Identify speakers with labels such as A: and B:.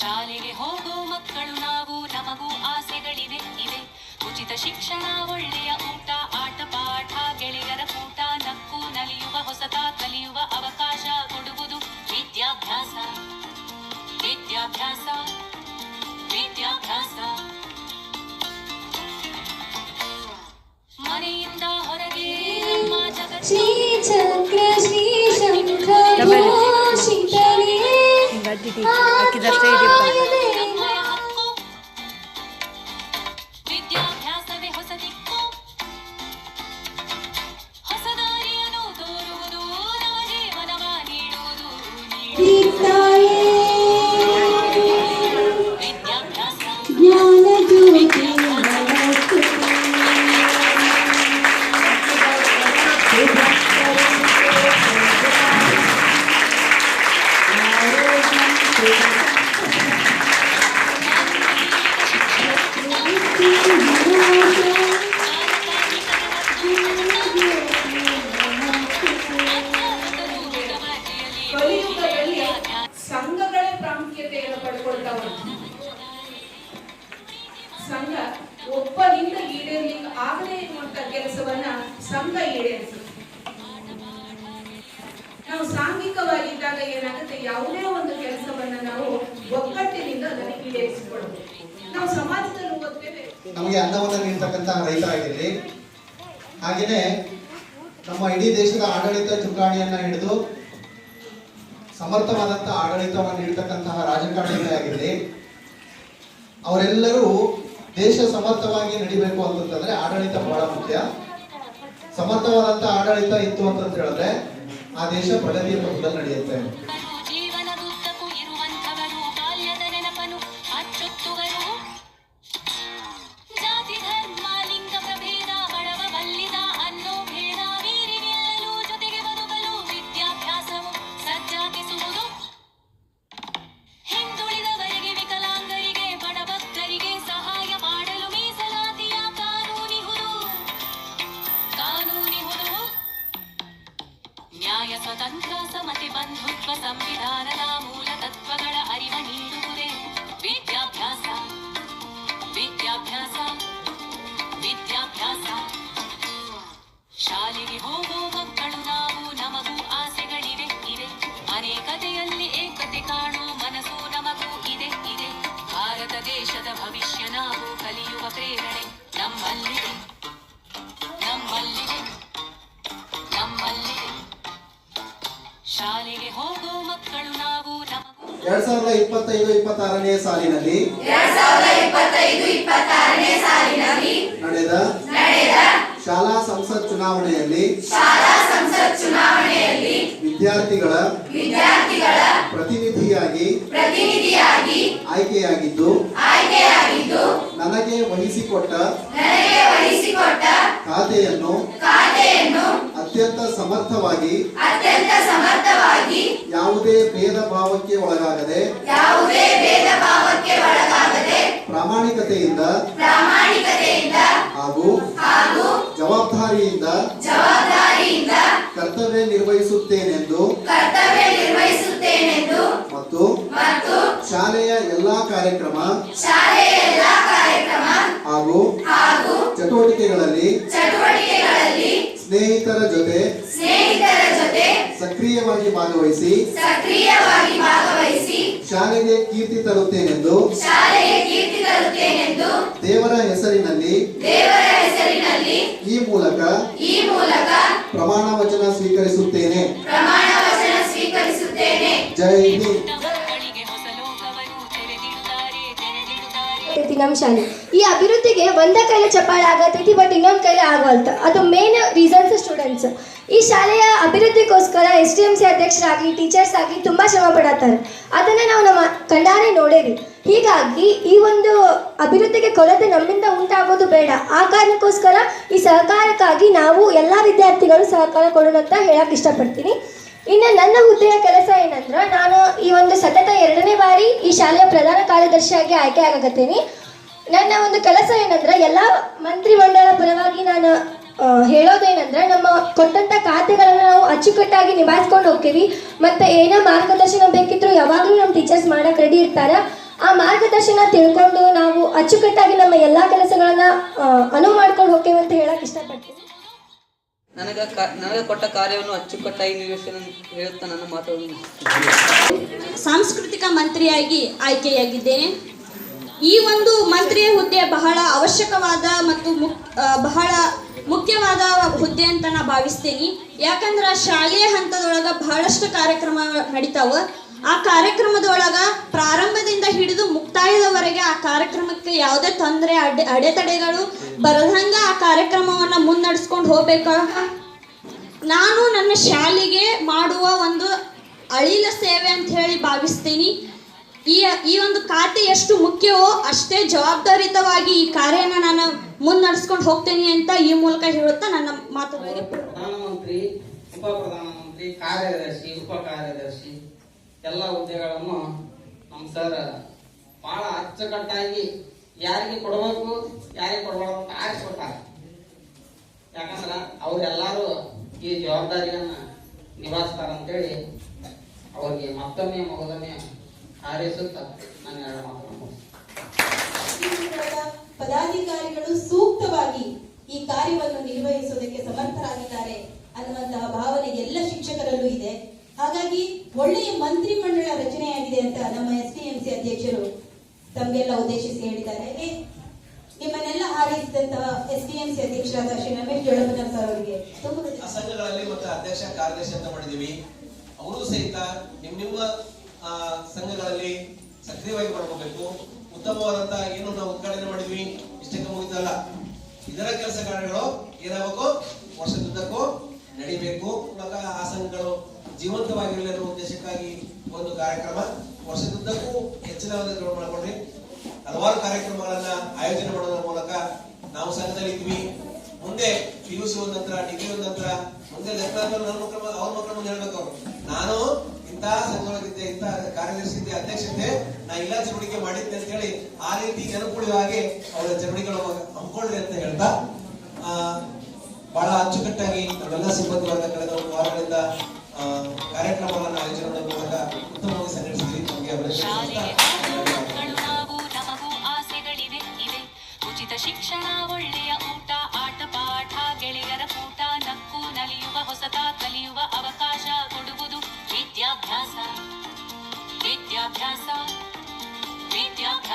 A: ಶಾಲೆಗೆ ಹೋಗೋ ಮಕ್ಕಳು ನಾವು ನಮಗೂ ಆಸೆಗಳಿವೆ ಇವೆ. ಉಚಿತ ಶಿಕ್ಷಣ ಒಳ್ಳೆಯ ಊಟ ಆಟ ಪಾಠ ಗೆಳೆಯರ ಕೂಟ ನಕ್ಕು ನಲಿಯುವ ಹೊಸತ ಕಲಿಯುವ ಅವಕಾಶ ಕೊಡುವುದು ವಿದ್ಯಾಭ್ಯಾಸ. ವಿದ್ಯಾಭ್ಯಾಸ. ವಿದ್ಯಾಭ್ಯಾಸ. ಮನೆಯಿಂದ ಹೊರಗೆ ನಮ್ಮ ಜಗತ್ತು.
B: ಶ್ರೀಚಕ್ರ ಶ್ರೀಶಂಖ ಘೋಷಿತವೇ
C: Beach, aqui da Sergipe. ಏನಾಗುತ್ತೆ? ಯಾವುದೇ ಒಂದು ಕೆಲಸವನ್ನ ನಾವು ಒಗ್ಗಟ್ಟಿನಿಂದ ಅದನ್ನು ಈಡೇರಿಸಿಕೊಳ್ಬೇಕು. ನಾವು ಸಮಾಜದಲ್ಲಿ ಓದ್ತೇವೆ
D: ನಮಗೆ ಅನ್ನವನ್ನು ನೀಡ್ತಕ್ಕಂತಹ ರೈತರಾಗಿರಲಿ, ಹಾಗೇನೆ ನಮ್ಮ ಇಡೀ ದೇಶದ ಆಡಳಿತ ಚುಕ್ಕಾಣಿಯನ್ನ ಹಿಡಿದು ಸಮರ್ಥವಾದಂತಹ ಆಡಳಿತವನ್ನು ನೀಡತಕ್ಕಂತಹ ರಾಜಕಾರಣಿಗಳೇ ಆಗಿರಲಿ, ಅವರೆಲ್ಲರೂ ದೇಶ ಸಮರ್ಥವಾಗಿ ನಡಿಬೇಕು ಅಂತಂದ್ರೆ ಆಡಳಿತ ಬಹಳ ಮುಖ್ಯ. ಸಮರ್ಥವಾದಂತಹ ಆಡಳಿತ ಇತ್ತು ಅಂತಂದ್ರೆ ಆ ದೇಶ ಪ್ರಗತಿಯ ಪಥದಲ್ಲಿ ನಡೆಯುತ್ತೆ.
A: ಸ್ವತಂತ್ರ ಸಮತಿ ಬಂಧುತ್ವ ಸಂವಿಧಾನದ ಮೂಲ ತತ್ವಗಳ ಅರಿವ ನೀಡುವುದೇ ವಿದ್ಯಾಭ್ಯಾಸ. ವಿದ್ಯಾಭ್ಯಾಸ. ವಿದ್ಯಾಭ್ಯಾಸ. ಶಾಲೆಗೆ ಹೋಗೋ ಮಕ್ಕಳು ನಾವು ಶಾಲೆಗೆ ಹೋಗೋ ಮಕ್ಕಳು ನಾವು ನಮಗೂ
D: ಎರಡ್ ಸಾವಿರದ ಇಪ್ಪತ್ತೈದು ಇಪ್ಪತ್ತಾರನೇ ಸಾಲಿನಲ್ಲಿ ನಡೆದ ಶಾಲಾ ಸಂಸತ್ ಚುನಾವಣೆಯಲ್ಲಿ ವಿದ್ಯಾರ್ಥಿಗಳ ಪ್ರತಿನಿಧಿಯಾಗಿ ಆಯ್ಕೆಯಾಗಿದ್ದು ನನಗೆ ವಹಿಸಿಕೊಟ್ಟ ಖಾತೆಯನ್ನು ಅತ್ಯಂತ ಸಮರ್ಥವಾಗಿ ಯಾವುದೇ ಭೇದ ಭಾವಕ್ಕೆ ಒಳಗಾಗದೆ ಪ್ರಾಮಾಣಿಕತೆಯಿಂದ ಪ್ರಾಮಾಣಿಕತೆಯಿಂದ ಹಾಗೂ ಹಾಗೂ ಜವಾಬ್ದಾರಿಯಿಂದ ಜವಾಬ್ದಾರಿಯಿಂದ ಕರ್ತವ್ಯ ನಿರ್ವಹಿಸುತ್ತೇನೆಂದು ಕರ್ತವ್ಯ ನಿರ್ವಹಿಸುತ್ತೇನೆಂದು ಮತ್ತು ಮತ್ತು ಶಾಲೆಯ ಎಲ್ಲಾ ಕಾರ್ಯಕ್ರಮ ಹಾಗೂ ಹಾಗೂ
E: ಚಟುವಟಿಕೆಗಳಲ್ಲಿ
D: ಸ್ನೇಹಿತರ ಜೊತೆ
E: ಸ್ನೇಹಿತರ ಜೊತೆ
D: ಸಕ್ರಿಯವಾಗಿ ಭಾಗವಹಿಸಿ
E: ಸಕ್ರಿಯವಾಗಿ ಭಾಗವಹಿಸಿ
D: ಶಾಲೆಗೆ ಕೀರ್ತಿ ತರುತ್ತೇನೆಂದು
E: ಶಾಲೆಗೆ ಕೀರ್ತಿ ತರುತ್ತೇನೆಂದು
D: ದೇವರ ಹೆಸರಿನಲ್ಲಿ
E: ದೇವರ ಹೆಸರಿನಲ್ಲಿ
D: ಈ ಮೂಲಕ
E: ಈ ಮೂಲಕ
D: ಪ್ರಮಾಣ ವಚನ ಸ್ವೀಕರಿಸುತ್ತೇನೆ.
E: ಪ್ರಮಾಣ ವಚನ ಸ್ವೀಕರಿಸುತ್ತೇನೆ.
D: ಜೈ ಹಿಂದ್.
B: ನಮ್ಮ ಶಾಲೆ ಈ ಅಭಿವೃದ್ಧಿಗೆ ಒಂದ ಕೈಲಿ ಚಪ್ಪಾಳೆ ಆಗತೈತಿ ಬಟ್ ಇನ್ನೊಂದು ಕೈಲಿ ಆಗೋಲ್ತ ಅದು ಮೇನ್ ರೀಸನ್ಸ್ ಸ್ಟೂಡೆಂಟ್ಸ್ ಈ ಶಾಲೆಯ ಅಭಿವೃದ್ಧಿಗೋಸ್ಕರ ಎಸ್ ಡಿ ಎಂ ಸಿ ಅಧ್ಯಕ್ಷರಾಗಿ ಟೀಚರ್ಸ್ ಆಗಿ ತುಂಬ ಶ್ರಮ ಪಡತ್ತಾರೆ. ಅದನ್ನು ನಾವು ನಮ್ಮ ಕಣ್ಣಾರೆ ನೋಡೇವಿ. ಹೀಗಾಗಿ ಈ ಒಂದು ಅಭಿವೃದ್ಧಿಗೆ ಕೊರತೆ ನಮ್ಮಿಂದ ಉಂಟಾಗೋದು ಬೇಡ. ಆ ಕಾರಣಕ್ಕೋಸ್ಕರ ಈ ಸಹಕಾರಕ್ಕಾಗಿ ನಾವು ಎಲ್ಲ ವಿದ್ಯಾರ್ಥಿಗಳು ಸಹಕಾರ ಕೊಡೋಣ ಅಂತ ಹೇಳಕ್ಕೆ ಇಷ್ಟಪಡ್ತೀನಿ. ಇನ್ನು ನನ್ನ ಹುದ್ದೆಯ ಕೆಲಸ ಏನಂದ್ರೆ, ನಾನು ಈ ಒಂದು ಸತತ ಎರಡನೇ ಬಾರಿ ಈ ಶಾಲೆಯ ಪ್ರಧಾನ ಕಾರ್ಯದರ್ಶಿಯಾಗಿ ಆಯ್ಕೆ ಆಗಕತ್ತೀನಿ. ನನ್ನ ಒಂದು ಕೆಲಸ ಏನಂದ್ರೆ ಎಲ್ಲ ಮಂತ್ರಿ ಮಂಡಳ ಪರವಾಗಿ ನಾನು ಹೇಳೋದೇನಂದ್ರೆ ನಮ್ಮ ಕೊಟ್ಟಂತ ಖಾತೆಗಳನ್ನ ನಾವು ಅಚ್ಚುಕಟ್ಟಾಗಿ ನಿಭಾಯಿಸ್ಕೊಂಡು ಹೋಗ್ತೀವಿ. ಮತ್ತೆ ಏನೋ ಮಾರ್ಗದರ್ಶನ ಬೇಕಿದ್ರು ಯಾವಾಗಲೂ ನಮ್ಮ ಟೀಚರ್ಸ್ ಮಾಡಕ್ ರೆಡಿ ಇರ್ತಾರ. ಆ ಮಾರ್ಗದರ್ಶನ ತಿಳ್ಕೊಂಡು ನಾವು ಅಚ್ಚುಕಟ್ಟಾಗಿ ನಮ್ಮ ಎಲ್ಲಾ ಕೆಲಸಗಳನ್ನ ಅನುವು ಮಾಡ್ಕೊಂಡು ಹೋಗ್ತೇವೆ ಅಂತ ಹೇಳಕ್ ಇಷ್ಟಪಡ್ತೀನಿ.
F: ನನಗ ನನಗೆ ಕೊಟ್ಟ ಕಾರ್ಯವನ್ನು ಅಚ್ಚುಕಟ್ಟಾಗಿ ನಿರ್ವಹಿಸಲು ಹೇಳುತ್ತಾ ನನ್ನ
G: ಸಾಂಸ್ಕೃತಿಕ ಮಂತ್ರಿಯಾಗಿ ಆಯ್ಕೆಯಾಗಿದ್ದೇನೆ. ಈ ಒಂದು ಮಂತ್ರಿಯ ಹುದ್ದೆ ಬಹಳ ಅವಶ್ಯಕವಾದ ಮತ್ತು ಬಹಳ ಮುಖ್ಯವಾದ ಹುದ್ದೆ ಅಂತ ನಾ ಭಾವಿಸ್ತೀನಿ. ಯಾಕಂದ್ರೆ ಶಾಲೆಯ ಹಂತದೊಳಗ ಬಹಳಷ್ಟು ಕಾರ್ಯಕ್ರಮ ನಡೀತಾವ. ಆ ಕಾರ್ಯಕ್ರಮದೊಳಗ ಪ್ರಾರಂಭದಿಂದ ಹಿಡಿದು ಮುಕ್ತಾಯದವರೆಗೆ ಆ ಕಾರ್ಯಕ್ರಮಕ್ಕೆ ಯಾವುದೇ ತೊಂದರೆ, ಅಡೆ ಅಡೆತಡೆಗಳು ಬರದಂಗ ಆ ಕಾರ್ಯಕ್ರಮವನ್ನ ಮುನ್ನಡೆಸ್ಕೊಂಡು ಹೋಗ್ಬೇಕ? ನಾನು ನನ್ನ ಶಾಲೆಗೆ ಮಾಡುವ ಒಂದು ಅಳಿಲ ಸೇವೆ ಅಂತ ಹೇಳಿ ಭಾವಿಸ್ತೀನಿ. ಈ ಈ ಒಂದು ಖಾತೆ ಎಷ್ಟು ಮುಖ್ಯವೋ ಅಷ್ಟೇ ಜವಾಬ್ದಾರಿತವಾಗಿ ಈ ಕಾರ್ಯನ ನಾನು ಮುನ್ನಡೆಸ್ಕೊಂಡು ಹೋಗ್ತೇನೆ ಅಂತ ಈ ಮೂಲಕ ಹೇಳುತ್ತಾ ನನ್ನ ಮಾತುಗಳಿಗೆ
H: ಪ್ರಧಾನಮಂತ್ರಿ ಉಪ ಪ್ರಧಾನಮಂತ್ರಿ ಕಾರ್ಯದರ್ಶಿ ಉಪ ಕಾರ್ಯದರ್ಶಿ ಎಲ್ಲ ಹುದ್ದೆಗಳನ್ನು ನಮ್ಮ ಸರ್ ಬಹಳ ಅಚ್ಚುಕಟ್ಟಾಗಿ ಯಾರಿಗೆ ಕೊಡಬೇಕು, ಯಾರಿಗೆ ಕೊಡಬಾರ್ದು ಅಂತ ಆರಿಸ್ಕೊಡ್ತಾರೆ ಯಾಕಂದ್ರೆ ಅವರೆಲ್ಲರೂ ಈ ಜವಾಬ್ದಾರಿಯನ್ನು ನಿಭಾಯಿಸ್ತಾರಂತೇಳಿ ಅವ್ರಿಗೆ ಮತ್ತೊಮ್ಮೆ ಮಗದೊಮ್ಮೆ
I: ಪದಾಧಿಕಾರಿಗಳು ಸೂಕ್ತವಾಗಿ ಈ ಕಾರ್ಯವನ್ನು ನಿರ್ವಹಿಸುವುದಕ್ಕೆ ಸಮರ್ಥರಾಗಿದ್ದಾರೆ ಅನ್ನುವಂತಹ ಭಾವನೆ ಎಲ್ಲ ಶಿಕ್ಷಕರಲ್ಲೂ ಇದೆ. ಹಾಗಾಗಿ ಒಳ್ಳೆಯ ಮಂತ್ರಿ ಮಂಡಳ ರಚನೆಯಾಗಿದೆ ಅಂತ ನಮ್ಮ ಎಸ್ ಡಿ ಎಂ ಸಿ ಅಧ್ಯಕ್ಷರು ತಮಗೆಲ್ಲ ಉದ್ದೇಶಿಸಿ ಹೇಳಿದ್ದಾರೆ. ನಿಮ್ಮನ್ನೆಲ್ಲ ಹಾರೈಸಿದಂತಹ ಎಸ್ ಡಿ ಎಂ ಸಿ ಅಧ್ಯಕ್ಷರಾದ ಶ್ರೀ ರಮೇಶ್ ಸರ್ ಅವರಿಗೆ
J: ಸಂಘಗಳಲ್ಲಿ ಮತ್ತೆ ಅಧ್ಯಕ್ಷ ಕಾರ್ಯದರ್ಶಿ ಅಂತ ಮಾಡಿದೀವಿ ಅವರು ಸಹಿತ ನಿಮ್ ನಿಮ್ಮ ಸಂಘಗಳಲ್ಲಿ ಸಕ್ರಿಯವಾಗಿ ಮಾಡ್ಕೋಬೇಕು. ಉತ್ತಮವಾದಂತಹ ಏನು ನಾವು ಉದ್ಘಾಟನೆ ಮಾಡಿದ್ವಿ, ಇಷ್ಟಕ್ಕೆ ಮುಗಿತಲ್ಲ. ಇದರ ಕೆಲಸ ಕಾರ್ಯಗಳು ಏನಾಗಬೇಕು? ವರ್ಷದುದ್ದಕ್ಕೂ ನಡಿಬೇಕು. ಆ ಸಂಘಗಳು ಜೀವಂತವಾಗಿರಲಿ ಅನ್ನೋ ಉದ್ದೇಶಕ್ಕಾಗಿ ಒಂದು ಕಾರ್ಯಕ್ರಮ ವರ್ಷದುದ್ದಕ್ಕೂ ಹೆಚ್ಚಿನ ಒಂದು ಮಾಡ್ಕೊಂಡ್ರಿ. ಹಲವಾರು ಕಾರ್ಯಕ್ರಮಗಳನ್ನ ಆಯೋಜನೆ ಮಾಡೋದ್ರ ಮೂಲಕ ನಾವು ಸಂಘದಲ್ಲಿ ಇದ್ವಿ. ಮುಂದೆ ಪಿ ಯು ಸಿ ನಂತರ ಡಿಗ್ರಿ ನಂತರ, ಮುಂದೆ ಲೆಕ್ಕ ಅವ್ರ ಮಕ್ಕಳ ಮುಂದೆ ಹೇಳ್ಬೇಕು ನಾನು ಇಂತಹ ಸಂಘದೊಳಗಿದ್ದೆ ಇಂತಹ ಕಾರ್ಯದರ್ಶಿ ಅಧ್ಯಕ್ಷತೆ ನಾ ಇಲ್ಲ ಚಟುವಟಿಕೆ ಮಾಡಿದ್ದೆ ಅಂತ ಹೇಳಿ ಆ ರೀತಿ ನೆನಪುಳಿಯುವ ಹಾಗೆ ಅವರ ಚಟುವಟಿಕೆಗಳು ಹಮ್ಮಿಕೊಳ್ಳಿ ಅಂತ ಹೇಳ್ತಾ ಆ, ಬಹಳ ಅಚ್ಚುಕಟ್ಟಾಗಿ ನಮ್ಮೆಲ್ಲ ಸಿಬ್ಬಂದಿ ವರ್ಗ ಕಳೆದ ಒಂದು ವಾರಗಳಿಂದ ಆ, ಕಾರ್ಯಕ್ರಮಗಳನ್ನು ಆಯೋಜನೆ ಮಾಡುವ ಮೂಲಕ ಉತ್ತಮವಾಗಿ ಸಂಘಟಿಸಿದ್ವಿ ನಮಗೆ
A: ಶಾಲೆಗೆ ವಿದ್ಯಾಭ್ಯಾಸ ಮನೆಯಿಂದ